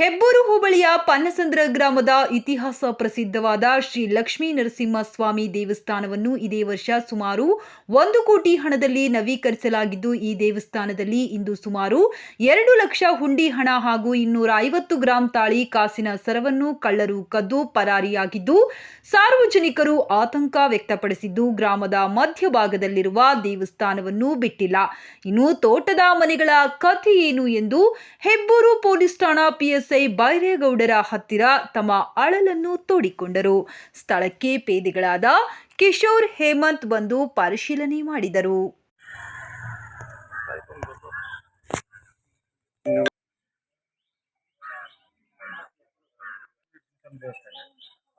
ಹೆಬ್ಬೂರು ಹೋಬಳಿಯ ಪನ್ನಸಂದ್ರ ಗ್ರಾಮದ ಇತಿಹಾಸ ಪ್ರಸಿದ್ಧವಾದ ಶ್ರೀ ಲಕ್ಷ್ಮೀ ನರಸಿಂಹಸ್ವಾಮಿ ದೇವಸ್ಥಾನವನ್ನು ಇದೇ ವರ್ಷ ಸುಮಾರು ಒಂದು ಕೋಟಿ ಹಣದಲ್ಲಿ ನವೀಕರಿಸಲಾಗಿದ್ದು, ಈ ದೇವಸ್ಥಾನದಲ್ಲಿ ಇಂದು ಸುಮಾರು ಎರಡು ಲಕ್ಷ ಹುಂಡಿ ಹಣ ಹಾಗೂ ಇನ್ನೂರ ಐವತ್ತು ಗ್ರಾಂ ತಾಳಿ ಕಾಸಿನ ಸರವನ್ನು ಕಳ್ಳರು ಕದ್ದು ಪರಾರಿಯಾಗಿದ್ದು, ಸಾರ್ವಜನಿಕರು ಆತಂಕ ವ್ಯಕ್ತಪಡಿಸಿದ್ದು, ಗ್ರಾಮದ ಮಧ್ಯಭಾಗದಲ್ಲಿರುವ ದೇವಸ್ಥಾನವನ್ನು ಬಿಟ್ಟಿಲ್ಲ. ಇನ್ನು ತೋಟದ ಮನೆಗಳ ಕಥೆ ಏನು ಎಂದು ಹೆಬ್ಬೂರು ಪೊಲೀಸ್ ಠಾಣಾ ಪಿಎಸ್ಐ ಬೈರೇಗೌಡರ ಹತ್ತಿರ ತಮ್ಮ ಅಳಲನ್ನು ತೋಡಿಕೊಂಡರು. ಸ್ಥಳಕ್ಕೆ ಪೇದೆಗಳಾದ ಕಿಶೋರ್ ಹೇಮಂತ್ ಬಂದು ಪರಿಶೀಲನೆ ಮಾಡಿದರು.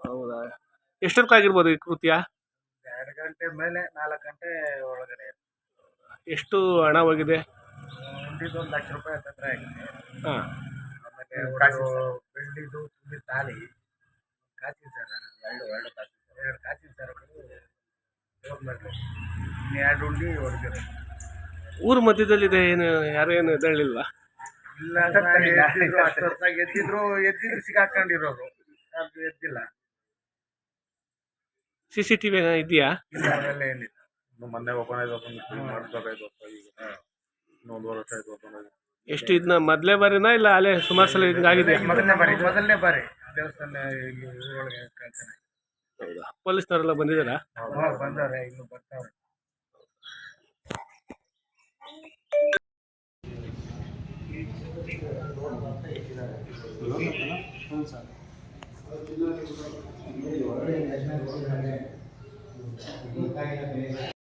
ಹೌದಾ? ಎಷ್ಟೊತ್ತಾಗಿರ್ಬೋದು ಈ ಕೃತ್ಯ? ಎರಡು ಗಂಟೆ ಮೇಲೆ ನಾಲ್ಕು ಗಂಟೆ ಒಳಗಡೆ. ಎಷ್ಟು ಹಣ ಹೋಗಿದೆ? ಒಂದು ಲಕ್ಷ ರೂಪಾಯಿ ಹತ್ತತ್ರ ಆಗಿದೆ. ಹಾಂ. ಬೆಳ್ಳಿದು ತುಂಬಿ ತಾಲಿ ಕಾಚಿನ ಸರ. ಎರಡು ಎರಡು ಕಾಚಿನ ಸರ. ಎರಡು ಕಾಚಿನ ಸರ ಇನ್ನು ಎರಡು ಉಂಡಿ ಹೊಡೆದಿರೋ ಊರು ಮಧ್ಯದಲ್ಲಿದೆ ಏನು ಯಾರು ಏನು ಎದ್ದೇಳಿಲ್ವಾ ಇಲ್ಲ ಎದ್ದಿದ್ರು ಎದ್ದಿದ್ರು ಸಿಗಾಕೊಂಡಿರೋರು ಅದು ಎದ್ದಿಲ್ಲ. ಸಿ ಸಿ ಟಿ ವಿ ಇದೆಯಾ? ಇಲ್ಲ ಏನಿಲ್ಲ. ಮೊನ್ನೆ ಓಪನ್ ಆಯ್ತು ಓಪನ್ ಮಾಡಿಸ್ಬೇಕಾಯ್ತು ಅಪ್ಪ ಈಗ ಒಂದೂವರೆ ವರ್ಷ ಆಯ್ತು ಓಪನ್ ಆಗಿ ಎಷ್ಟು ಇದನ್ನ ಮೊದಲೇ ಬಾರಿನಾ ಇಲ್ಲ ಅಲ್ಲೇ ಸುಮಾರು ಸಲ ಹಿಂಗಾಗಿದೆ ಮೊದಲನೇ ಬಾರಿ ಮೊದಲನೇ ಬಾರಿ. ದೇವಸ್ಥಾನ ಇಲ್ಲಿ ಊರೊಳಗೆ ಕಳ್ತಾನೆ ಹೌದಾ? ಪೊಲೀಸ್ನವರೆಲ್ಲ ಬಂದಿದ್ದಾರಾ? ಬಂದವ್ರೆ ಇನ್ನು ಬರ್ತಾವ್ರೆ.